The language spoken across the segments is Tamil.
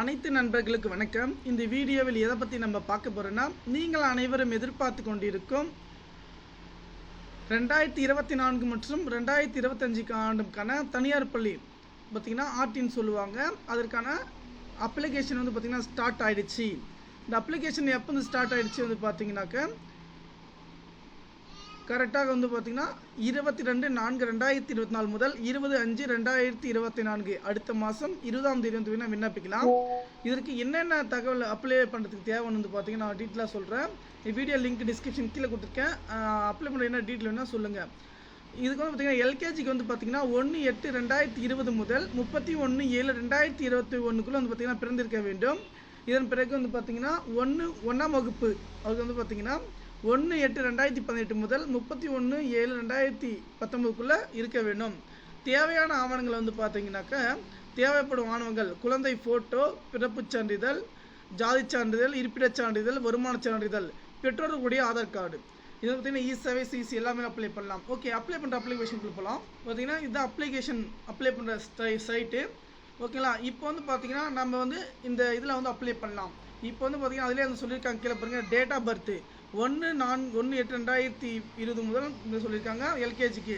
அனைத்து நண்பர்களுக்கு வணக்கம். இந்த வீடியோவில் எதை பற்றி நம்ம பார்க்க போகிறோன்னா நீங்கள் அனைவரும் எதிர்பார்த்து கொண்டிருக்கும் ரெண்டாயிரத்தி இருபத்தி நான்கு மற்றும் ரெண்டாயிரத்தி இருபத்தஞ்சுக்கு ஆண்டுக்கான தனியார் பள்ளி பார்த்திங்கன்னா ஆர்டின்னு சொல்லுவாங்க. அதற்கான அப்ளிகேஷன் வந்து பார்த்திங்கன்னா ஸ்டார்ட் ஆகிடுச்சு இந்த அப்ளிகேஷன் எப்போ வந்து ஸ்டார்ட் ஆகிடுச்சு வந்து பார்த்தீங்கன்னாக்க கரெக்டாக வந்து பார்த்தீங்கன்னா இருபத்தி ரெண்டு நான்கு ரெண்டாயிரத்தி இருபத்தி நாலு முதல் இருபது அஞ்சு ரெண்டாயிரத்தி இருபத்தி நான்கு அடுத்த மாதம் இருபதாம் தேதி வந்து வேணால் விண்ணப்பிக்கலாம். இதற்கு என்னென்ன தகவல் அப்ளை பண்ணுறதுக்கு தேவைன்னு வந்து பார்த்தீங்கன்னா நான் டீட்டெயிலாக சொல்கிறேன் வீடியோ லிங்க் டிஸ்கிரிப்ஷன் கீழே கொடுத்துருக்கேன். அப்ளை பண்ணுற என்ன டீட்டெயில் வேணால் சொல்லுங்கள் இதுக்கு வந்து பார்த்தீங்கன்னா எல்கேஜிக்கு வந்து பார்த்தீங்கன்னா ஒன்று எட்டு ரெண்டாயிரத்தி இருபது முதல் முப்பத்தி ஒன்று ஏழு ரெண்டாயிரத்தி இருபத்தி ஒன்றுக்குள்ளே வந்து பார்த்தீங்கன்னா பிறந்திருக்க வேண்டும். இதன் பிறகு வந்து பார்த்தீங்கன்னா ஒன்று ஒன்றாம் வகுப்பு அதுக்கு வந்து பார்த்தீங்கன்னா ஒன்று எட்டு ரெண்டாயிரத்தி பதினெட்டு முதல் முப்பத்தி ஒன்று ஏழு ரெண்டாயிரத்தி பத்தொம்போதுக்குள்ளே இருக்க வேண்டும். தேவையான ஆவணங்கள் வந்து பார்த்தீங்கன்னாக்க தேவைப்படும் ஆவணங்கள் குழந்தை ஃபோட்டோ பிறப்புச் சான்றிதழ் ஜாதிச் சான்றிதழ் இருப்பிடச் சான்றிதழ் வருமானச் சான்றிதழ் பெற்றோர்களுடைய ஆதார் கார்டு. இது பார்த்தீங்கன்னா இ சேவை சிசி எல்லாமே அப்ளை பண்ணலாம். ஓகே அப்ளை பண்ணுற அப்ளிகேஷனுக்குள்ள போகலாம் பார்த்தீங்கன்னா இது அப்ளிகேஷன் அப்ளை பண்ணுற சைட்டு ஓகேங்களா இப்போ வந்து பார்த்தீங்கன்னா நம்ம வந்து இந்த இதில் வந்து அப்ளை பண்ணலாம். இப்போ வந்து பார்த்தீங்கன்னா அதிலே வந்து சொல்லியிருக்காங்க கீழே பாருங்க டேட் ஆஃப் பர்த் ஒன்று நான்கு ஒன்று எட்டு ரெண்டாயிரத்தி இருபது முதல் இந்த சொல்லியிருக்காங்க எல்கேஜிக்கு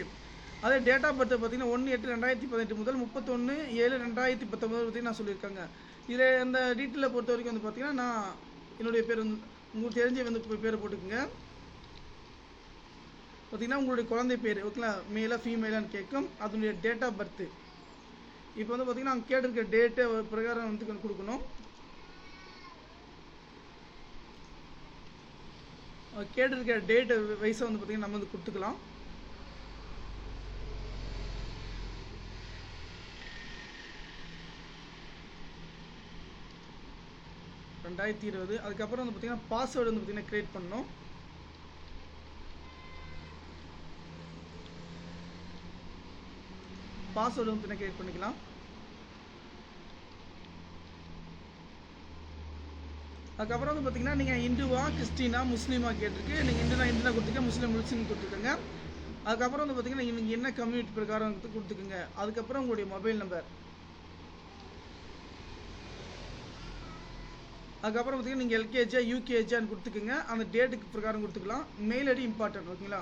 அதே டேட் ஆஃப் பர்த் பார்த்தீங்கன்னா ஒன்று எட்டு ரெண்டாயிரத்தி பதினெட்டு முதல் முப்பத்தொன்று ஏழு ரெண்டாயிரத்தி பத்தொம்பது பற்றி நான் சொல்லியிருக்காங்க. இதில் இந்த டீட்டெயிலை பொறுத்த வரைக்கும் வந்து பார்த்தீங்கன்னா நான் என்னுடைய பேர் வந்து உங்களுக்கு தெரிஞ்ச வந்து பேரை போட்டுக்கோங்க. பார்த்தீங்கன்னா உங்களுடைய குழந்தை பேர் ஓகேங்களா? மேலாக ஃபீமேலான்னு கேட்கும் அதனுடைய டேட் ஆஃப் பர்த்து இப்போ வந்து பார்த்தீங்கன்னா அங்கே கேட்டிருக்க டேட்டு பிரகாரம் வந்து கொடுக்கணும். கேட்டிருக்க டேட் வயசை வந்து பார்த்தீங்கன்னா நம்ம வந்து கொடுத்துக்கலாம். ரெண்டாயிரத்தி இருபது. அதுக்கப்புறம் வந்து பார்த்தீங்கன்னா பாஸ்வேர்டு வந்து பார்த்தீங்கன்னா க்ரியேட் பண்ணும் பாஸ்வேர்டு வந்து கிரியேட் க்ரியேட் பண்ணிக்கலாம். அதுக்கப்புறம் வந்து பார்த்தீங்கன்னா நீங்கள் இந்துவா கிறிஸ்டினா முஸ்லீமா கேட்டிருக்கு. நீங்கள் இந்துனா இந்துனா கொடுத்துருக்க முஸ்லீம் முஸ்லீம் கொடுத்துருக்கங்க அதுக்கப்புறம் வந்து பார்த்தீங்கன்னா நீங்கள் என்ன கம்யூனிட்டி பிரகாரம் வந்து கொடுத்துக்குங்க. அதுக்கப்புறம் உங்களுடைய மொபைல் நம்பர் அதுக்கப்புறம் பார்த்தீங்கன்னா நீங்கள் எல்கேஜியா யூகேஜியான்னு கொடுத்துக்குங்க. அந்த டேட்டுக்கு பிரகாரம் கொடுத்துக்கலாம். மெயில் ஐடி இம்பார்ட்டன்ட் ஓகேங்களா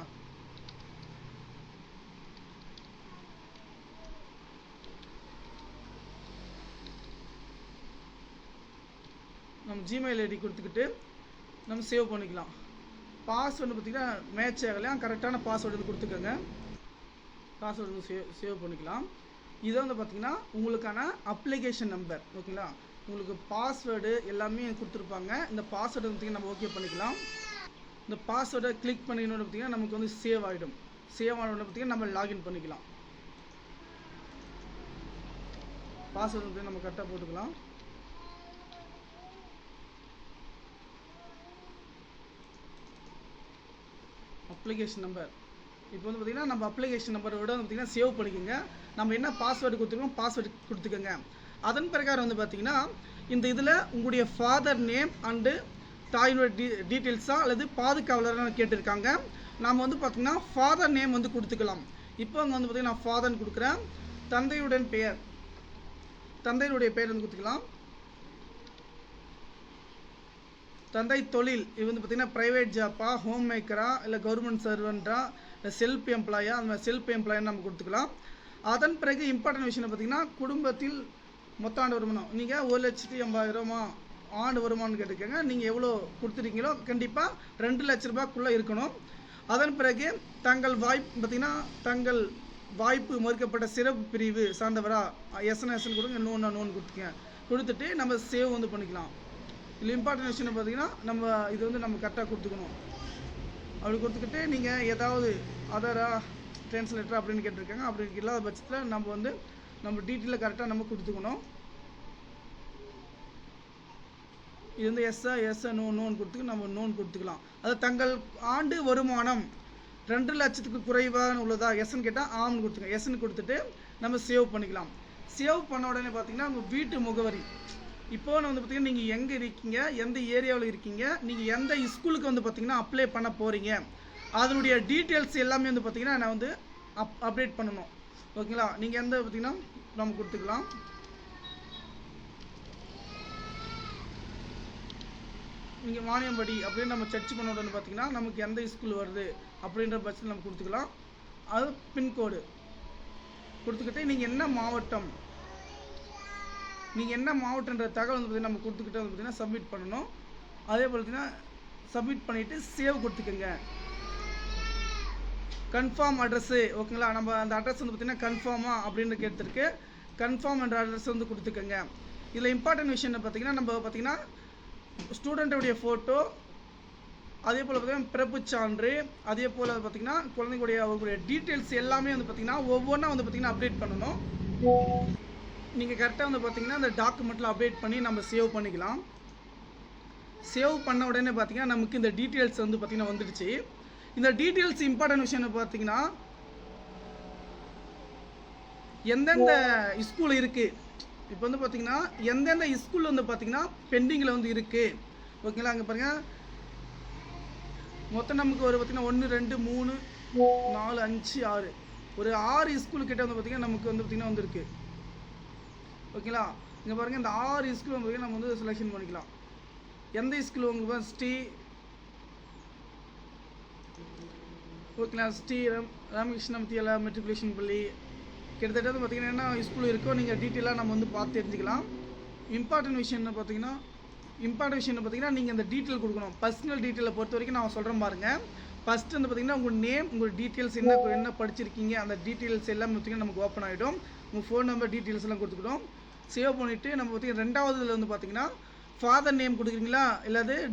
நம்ம ஜிமெயில் ஐடி கொடுத்துக்கிட்டு நம்ம சேவ் பண்ணிக்கலாம். பாஸ்வேர்டு பார்த்தீங்கன்னா மேட்ச் ஆகலையா? கரெக்டான பாஸ்வேர்டு வந்து கொடுத்துக்கோங்க. பாஸ்வேர்டு வந்து சேவ் சேவ் பண்ணிக்கலாம். இதை வந்து பார்த்திங்கன்னா உங்களுக்கான அப்ளிகேஷன் நம்பர் ஓகேங்களா உங்களுக்கு பாஸ்வேர்டு எல்லாமே கொடுத்துருப்பாங்க. இந்த பாஸ்வேர்டு பார்த்தீங்கன்னா நம்ம ஓகே பண்ணிக்கலாம். இந்த பாஸ்வேர்டை கிளிக் பண்ணிக்கணும்னு பார்த்தீங்கன்னா நமக்கு வந்து சேவ் ஆகிடும் சேவ் ஆனோட பார்த்தீங்கன்னா நம்ம லாகின் பண்ணிக்கலாம். பாஸ்வேர்டு வந்து நம்ம கரெக்டாக போட்டுக்கலாம். அப்ளிகேஷன் நம்பர் இப்போ வந்து பார்த்தீங்கன்னா நம்ம அப்ளிகேஷன் நம்பரோட வந்து பார்த்தீங்கன்னா சேவ் பண்ணிக்கோங்க. நம்ம என்ன பாஸ்வேர்டு கொடுத்துருக்கோம் பாஸ்வேர்டு கொடுத்துக்கோங்க. அதன் பிரகாரம் வந்து பார்த்தீங்கன்னா இந்த இதில் உங்களுடைய ஃபாதர் நேம் அண்டு தாயினோட டீ டீட்டெயில்ஸாக அல்லது பாதுகாவலராக கேட்டிருக்காங்க. நாம் வந்து பார்த்தீங்கன்னா ஃபாதர் நேம் வந்து கொடுத்துக்கலாம். இப்போ அங்கே வந்து பார்த்தீங்கன்னா நான் ஃபாதர்னு கொடுக்குறேன். தந்தையுடன் பெயர். தந்தையுடைய பெயர் வந்து கொடுத்துக்கலாம். தந்தை தொழில் இது வந்து பார்த்தீங்கன்னா ப்ரைவேட் ஜாப்பா ஹோம் மேக்கரா இல்லை கவர்மெண்ட் சர்வெண்ட்டா இல்லை செல்ஃப் எம்ப்ளாயா அந்த மாதிரி செல்ஃப் எம்ப்ளாயின்னு நம்ம கொடுத்துக்கலாம். அதன் பிறகு இம்பார்ட்டன்ட் விஷயம் பார்த்தீங்கன்னா குடும்பத்தில் மொத்த ஆண்டு வருமானம். நீங்கள் ஒரு லட்சத்தி எண்பதாயிரமா ஆண்டு வருமானம் கேட்டுக்கோங்க நீங்கள் எவ்வளோ கொடுத்துருக்கீங்களோ கண்டிப்பாக ரெண்டு லட்ச ரூபாய்க்குள்ளே இருக்கணும். அதன் பிறகு தங்கள் வாய்ப்பு பார்த்தீங்கன்னா தங்கள் வாய்ப்பு மறுக்கப்பட்ட சிறப்பு பிரிவு சார்ந்தவரா எஸ்என்எஸ்ன்னு கொடுங்க நோன் நோன் கொடுத்துக்கங்க. கொடுத்துட்டு நம்ம சேவ் வந்து பண்ணிக்கலாம். இதில் இம்பார்ட்டன் விஷயம் பார்த்தீங்கன்னா நம்ம இது வந்து நம்ம கரெக்டாக கொடுத்துக்கணும். அப்படி கொடுத்துக்கிட்டு நீங்கள் ஏதாவது அதரா ட்ரான்ஸ்லேட்டர் அப்படின்னு கேட்டிருக்காங்க. அப்படி இல்லாத பட்சத்தில் நம்ம வந்து நம்ம டீட்டெயிலை கரெக்டாக நம்ம கொடுத்துக்கணும். இது வந்து எஸ்ஸா எஸ்ஸா நோ நோன் கொடுத்து நம்ம நோன் கொடுத்துக்கலாம். அது தங்கள் ஆண்டு வருமானம் ரெண்டு லட்சத்துக்கு குறைவாக உள்ளதா? எஸ்ன்னு கேட்டால் ஆம்னு கொடுத்துங்க எஸ்ன்னு கொடுத்துட்டு நம்ம சேவ் பண்ணிக்கலாம். சேவ் பண்ண உடனே பார்த்தீங்கன்னா உங்கள் வீட்டு முகவரி இப்போ வந்து பார்த்தீங்கன்னா நீங்கள் எங்கே இருக்கீங்க? எந்த ஏரியாவில் இருக்கீங்க? நீங்கள் எந்த ஸ்கூலுக்கு வந்து பார்த்தீங்கன்னா அப்ளை பண்ண போகிறீங்க அதனுடைய டீட்டெயில்ஸ் எல்லாமே வந்து பார்த்தீங்கன்னா நான் வந்து அப் அப்டேட் பண்ணணும். ஓகேங்களா? நீங்கள் எந்த பார்த்தீங்கன்னா நம்ம கொடுத்துக்கலாம். நீங்கள் வாணியம்படி அப்படின்னு நம்ம சர்ச் பண்ண உடனே பார்த்தீங்கன்னா நமக்கு எந்த ஸ்கூல் வருது அப்படின்ற பட்சத்தில் நம்ம கொடுத்துக்கலாம். அது பின்கோடு கொடுத்துக்கிட்டு நீங்கள் என்ன மாவட்டம் நீங்கள் என்ன மாவட்டன்ற தகவல் வந்து பார்த்தீங்கன்னா நம்ம கொடுத்துக்கிட்டு வந்து பார்த்தீங்கன்னா சப்மிட் பண்ணணும். அதே போல் பார்த்தீங்கன்னா சப்மிட் பண்ணிவிட்டு சேவ் கொடுத்துக்கோங்க. கன்ஃபார்ம் அட்ரஸ்ஸு ஓகேங்களா நம்ம அந்த அட்ரஸ் வந்து பார்த்திங்கன்னா கன்ஃபார்மா அப்படின்னு கேட்டிருக்கு. கன்ஃபார்ம் என்ற அட்ரஸ் வந்து கொடுத்துக்கோங்க. இதில் இம்பார்ட்டன்ட் விஷயம் என்ன பார்த்தீங்கன்னா நம்ம பார்த்தீங்கன்னா ஸ்டூடெண்ட்டுடைய ஃபோட்டோ அதே போல் பார்த்திங்கன்னா பிறப்பு சான்று அதே போல் பார்த்தீங்கன்னா குழந்தைங்களுடைய அவங்களுடைய டீட்டெயில்ஸ் எல்லாமே வந்து பார்த்திங்கன்னா ஒவ்வொன்றா வந்து பார்த்தீங்கன்னா அப்டேட் பண்ணணும். நீங்கள் கரெக்டாக வந்து பார்த்தீங்கன்னா அந்த டாக்குமெண்ட்டில் அப்டேட் பண்ணி நம்ம சேவ் பண்ணிக்கலாம். சேவ் பண்ண உடனே பார்த்தீங்கன்னா நமக்கு இந்த டீட்டெயில்ஸ் வந்து பார்த்தீங்கன்னா வந்துடுச்சு. இந்த டீட்டெயில்ஸ் இம்பார்ட்டன்ட் விஷயம் பார்த்தீங்கன்னா எந்தெந்த ஸ்கூல் இருக்குது இப்போ வந்து பார்த்தீங்கன்னா எந்தெந்த ஸ்கூல் வந்து பார்த்தீங்கன்னா பெண்டிங்கில் வந்து இருக்குது ஓகேங்களா அங்கே பாருங்கள் மொத்தம் நமக்கு ஒரு பார்த்தீங்கன்னா ஒன்று ரெண்டு மூணு நாலு அஞ்சு ஆறு. ஒரு ஆறு ஸ்கூல் கிட்ட வந்து பார்த்தீங்கன்னா நமக்கு வந்து பார்த்தீங்கன்னா வந்திருக்கு. ஓகேங்களா இங்கே பாருங்கள் இந்த ஆறு இஸ்கில் வந்து நம்ம வந்து செலெக்ஷன் பண்ணிக்கலாம். எந்த இஸ்கில் உங்களுக்கு ஸ்ரீ ஓகேங்களா ஸ்ரீ ராம் ராமகிருஷ்ண மத்தியால மெட்ரிகுலேஷன் பள்ளி. கிட்டத்தட்ட வந்து பார்த்தீங்கன்னா என்ன ஸ்கூல் இருக்கோ நீங்கள் டீட்டெயிலாக நம்ம வந்து பார்த்து தெரிஞ்சுக்கலாம். இம்பார்ட்டன்ட் விஷயம் என்ன பார்த்தீங்கன்னா இம்பார்ட்டன்ட் விஷயம் என்ன பார்த்தீங்கன்னா நீங்கள் இந்த டீட்டெயில் கொடுக்கணும். பர்சனல் டீட்டெயிலை பொறுத்த வரைக்கும் நான் சொல்கிறேன் பாருங்கள் ஃபஸ்ட்டு வந்து பார்த்தீங்கன்னா உங்கள் நேம் உங்கள் டீட்டெயில்ஸ் என்ன என்ன படிச்சிருக்கீங்க அந்த டீட்டெயில்ஸ் எல்லாமே பார்த்தீங்கன்னா நமக்கு ஓப்பன் ஆகிடும் உங்கள் ஃபோன் நம்பர் டீட்டெயில்ஸ் எல்லாம் கொடுத்துக்கிட்டோம். சேவ் பண்ணிவிட்டு நம்ம பார்த்தீங்கன்னா ரெண்டாவதுல வந்து பார்த்தீங்கன்னா ஃபாதர் நேம் கொடுக்குறீங்களா? இல்லாது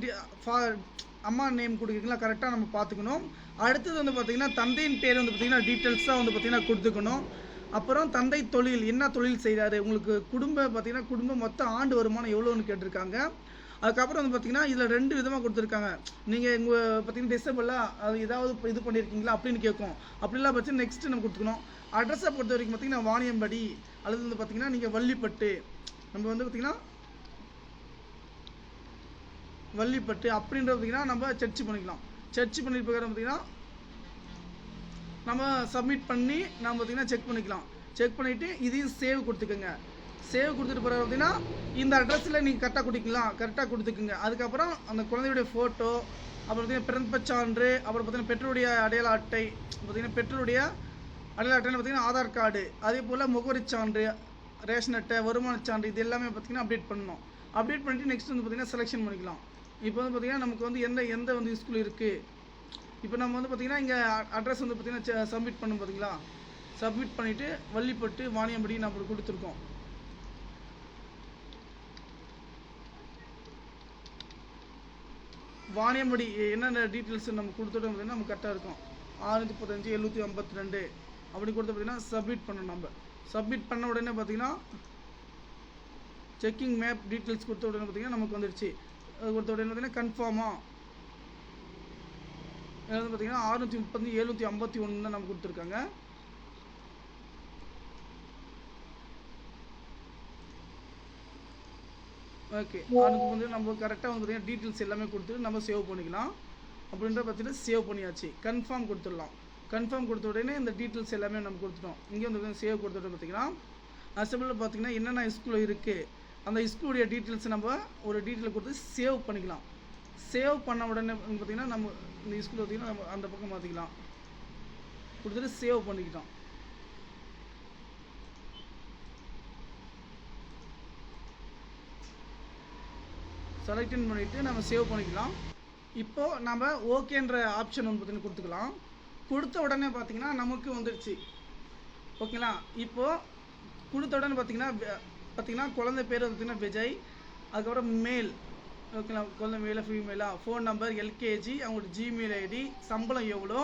ஃபா- அம்மா நேம் கொடுக்குறீங்களா? கரெக்டாக நம்ம பார்த்துக்கணும். அடுத்தது வந்து பார்த்தீங்கன்னா தந்தையின் பேர் வந்து பார்த்தீங்கன்னா டீட்டெயில்ஸாக வந்து பார்த்தீங்கன்னா கொடுத்துக்கணும். அப்புறம் தந்தை தொழில் என்ன தொழில் செய்கிறாரு உங்களுக்கு குடும்ப பார்த்தீங்கன்னா குடும்பம் மொத்த ஆண்டு வருமானம் எவ்வளோன்னு கேட்டிருக்காங்க. அதுக்கப்புறம் வந்து பார்த்தீங்கன்னா இதில் ரெண்டு விதமாக கொடுத்துருக்காங்க. நீங்கள் உங்கள் பார்த்தீங்கன்னா டிசபிளாக அது ஏதாவது இது பண்ணியிருக்கீங்களா அப்படின்னு கேட்கும். அப்படிலாம் பட்சம் நெக்ஸ்ட் நம்ம கொடுத்துக்கணும். அட்ரஸை பொறுத்த வரைக்கும் பார்த்தீங்கன்னா வாணியம்படி அல்லது வந்து பார்த்தீங்கன்னா நீங்கள் வள்ளிப்பட்டு நம்ம வந்து பார்த்தீங்கன்னா வள்ளிப்பட்டு அப்படின்றது பார்த்தீங்கன்னா நம்ம சர்ச் பண்ணிக்கலாம். சர்ச் பண்ணி பிரகாரம் பார்த்தீங்கன்னா நம்ம சப்மிட் பண்ணி நம்ம பார்த்தீங்கன்னா செக் பண்ணிக்கலாம். செக் பண்ணிவிட்டு இதையும் சேவ் கொடுத்துக்கோங்க. சேவ் கொடுத்துட்டு போகிறார் பார்த்தீங்கன்னா இந்த அட்ரஸில் நீங்கள் கரெக்டாக கொடுக்கலாம். கரெக்டாக கொடுத்துக்குங்க. அதுக்கப்புறம் அந்த குழந்தையுடைய ஃபோட்டோ அப்புறம் பார்த்தீங்கன்னா பிறந்த சான்று அப்புறம் பார்த்தீங்கன்னா பெற்றோருடைய அடையாள அட்டை பார்த்தீங்கன்னா பெற்றோருடைய அடையாள அட்டைன்னு பார்த்தீங்கன்னா ஆதார் கார்டு அதே போல் முகவரி சான்று ரேஷன் அட்டை வருமான சான்று இது எல்லாமே பார்த்தீங்கன்னா அப்டேட் பண்ணணும். அப்டேட் பண்ணிட்டு நெக்ஸ்ட் வந்து பார்த்தீங்கன்னா செலெக்ஷன் பண்ணிக்கலாம். இப்போ வந்து பார்த்தீங்கன்னா நமக்கு வந்து எந்த எந்த வந்து ஸ்கூல் இருக்குது இப்போ நம்ம வந்து பார்த்தீங்கன்னா இங்கே அட்ரஸ் வந்து பார்த்தீங்கன்னா சப்மிட் பண்ணும் பார்த்தீங்களா? சப்மிட் பண்ணிவிட்டு வள்ளிப்பட்டு வாணியம்படி நம்ம கொடுத்துருக்கோம். வாணியம்படி என்னென்ன டீட்டெயில்ஸ் நம்ம கொடுத்துட்டோம் பார்த்தீங்கன்னா நமக்கு கரெக்டாக இருக்கும். ஆறுநூற்றி முப்பத்தஞ்சு எழுநூற்றி ஐம்பத்தி ரெண்டு அப்படி கொடுத்து பார்த்தீங்கன்னா சப்மிட் பண்ணணும் நம்ம. சப்மிட் பண்ண உடனே பார்த்தீங்கன்னா செக்கிங் மேப் டீட்டெயில்ஸ் கொடுத்த உடனே பார்த்தீங்கன்னா நமக்கு வந்துடுச்சு அது கொடுத்த உடனே பார்த்தீங்கன்னா கன்ஃபார்மாக அதாவது பார்த்தீங்கன்னா அறுநூற்றி முப்பத்தி எழுநூற்றி ஐம்பத்தி ஒன்று தான் நம்ம கொடுத்துருக்காங்க. ஓகே அதுக்கு வந்து நம்ம கரெக்டாக வந்து பார்த்தீங்கன்னா டீட்டெயில்ஸ் எல்லாமே கொடுத்துட்டு நம்ம சேவ் பண்ணிக்கலாம். அப்படின்ற பார்த்தீங்கன்னா சேவ் பண்ணியாச்சு. கன்ஃபார்ம் கொடுத்துடலாம். கன்ஃபார்ம் கொடுத்த உடனே இந்த டீட்டெயில்ஸ் எல்லாமே நம்ம கொடுத்துட்டோம். இங்கே வந்து சேவ் கொடுத்துட்டு பார்த்தீங்கன்னா அசம்பிளில் பார்த்தீங்கன்னா என்னென்ன ஸ்கூல் இருக்குது அந்த ஸ்கூலுடைய டீட்டெயில்ஸ் நம்ம ஒரு டீட்டெயில் கொடுத்து சேவ் பண்ணிக்கலாம். சேவ் பண்ண உடனே பார்த்தீங்கன்னா நம்ம இந்த ஸ்கூல் பார்த்தீங்கன்னா நம்ம அந்த பக்கம் மாற்றிக்கலாம் கொடுத்துட்டு சேவ் பண்ணிக்கிட்டோம். செலக்டன் பண்ணிவிட்டு நம்ம சேவ் பண்ணிக்கலாம். இப்போது நம்ம ஓகேன்ற ஆப்ஷன் வந்து பார்த்தீங்கன்னா கொடுத்துக்கலாம். கொடுத்த உடனே பார்த்தீங்கன்னா நமக்கு வந்துடுச்சு. ஓகேங்களா இப்போது கொடுத்த உடனே பார்த்தீங்கன்னா பார்த்திங்கன்னா குழந்தை பேர் பார்த்தீங்கன்னா விஜய் அதுக்கப்புறம் மேல் ஓகேங்களா குழந்தை மேலே ஃபீமேலா ஃபோன் நம்பர் எல்கேஜி அவங்களோட ஜிமெயில் ஐடி சம்பளம் எவ்வளோ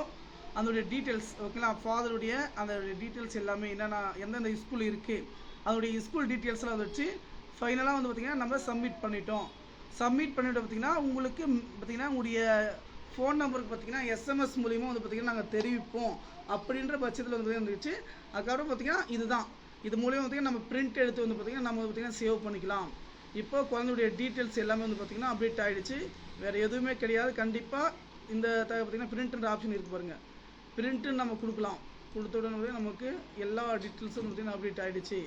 அதனுடைய டீட்டெயில்ஸ் ஓகேங்களா ஃபாதருடைய அந்த டீட்டெயில்ஸ் எல்லாமே என்னென்ன எந்தெந்த ஸ்கூல் இருக்குது அதனுடைய ஸ்கூல் டீட்டெயில்ஸ்லாம் வச்சு ஃபைனலாக வந்து பார்த்திங்கன்னா நம்ம சப்மிட் பண்ணிட்டோம். சப்மிட் பண்ணிட்டு பார்த்தீங்கன்னா உங்களுக்கு பார்த்தீங்கன்னா உங்களுடைய ஃபோன் நம்பருக்கு பார்த்தீங்கன்னா எஸ்எம்எஸ் மூலியமாக வந்து பார்த்தீங்கன்னா நாங்கள் தெரிவிப்போம். அப்படின்ற பட்சத்தில் வந்து இருந்துச்சு. அதுக்கப்புறம் பார்த்தீங்கன்னா இதுதான். இது மூலியமாக பார்த்தீங்கன்னா நம்ம பிரிண்ட் எடுத்து வந்து பார்த்தீங்கன்னா நம்ம பார்த்தீங்கன்னா சேவ் பண்ணிக்கலாம். இப்போ குழந்தையுடைய டீட்டெயில்ஸ் எல்லாமே வந்து பார்த்தீங்கன்னா அப்டேட் ஆகிடுச்சு வேறு எதுவுமே கிடையாது. கண்டிப்பாக இந்த த- பார்த்தீங்கன்னா பிரிண்ட்ன்ற ஆப்ஷன் இருக்கு பாருங்கள் பிரிண்ட்டு நம்ம கொடுக்கலாம். கொடுத்த உடனே நமக்கு எல்லா டீட்டெயில்ஸும் பார்த்தீங்கன்னா அப்டேட் ஆகிடுச்சு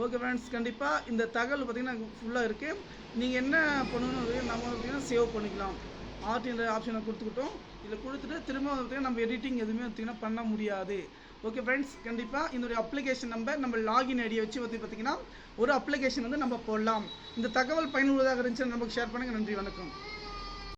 ஓகே ஃப்ரெண்ட்ஸ் கண்டிப்பாக இந்த தகவல் பார்த்தீங்கன்னா ஃபுல்லாக இருக்குது நீங்கள் என்ன பண்ணணும் நம்ம பார்த்தீங்கன்னா சேவ் பண்ணிக்கலாம். ஆர்டின்ற ஆப்ஷனை கொடுத்துக்கிட்டோம். இதில் கொடுத்துட்டு திரும்ப பார்த்தீங்கன்னா நம்ம எடிட்டிங் எதுவுமே பார்த்தீங்கன்னா பண்ண முடியாது. ஓகே ஃப்ரெண்ட்ஸ் கண்டிப்பாக இதோடைய அப்ளிகேஷன் நம்பர் நம்ம லாகின் ஐடியை வச்சு வந்து பார்த்திங்கன்னா ஒரு அப்ளிகேஷன் வந்து நம்ம போடலாம். இந்த தகவல் பயனுள்ளதாக இருந்துச்சு நமக்கு ஷேர் பண்ணுங்கள் நன்றி வணக்கம்.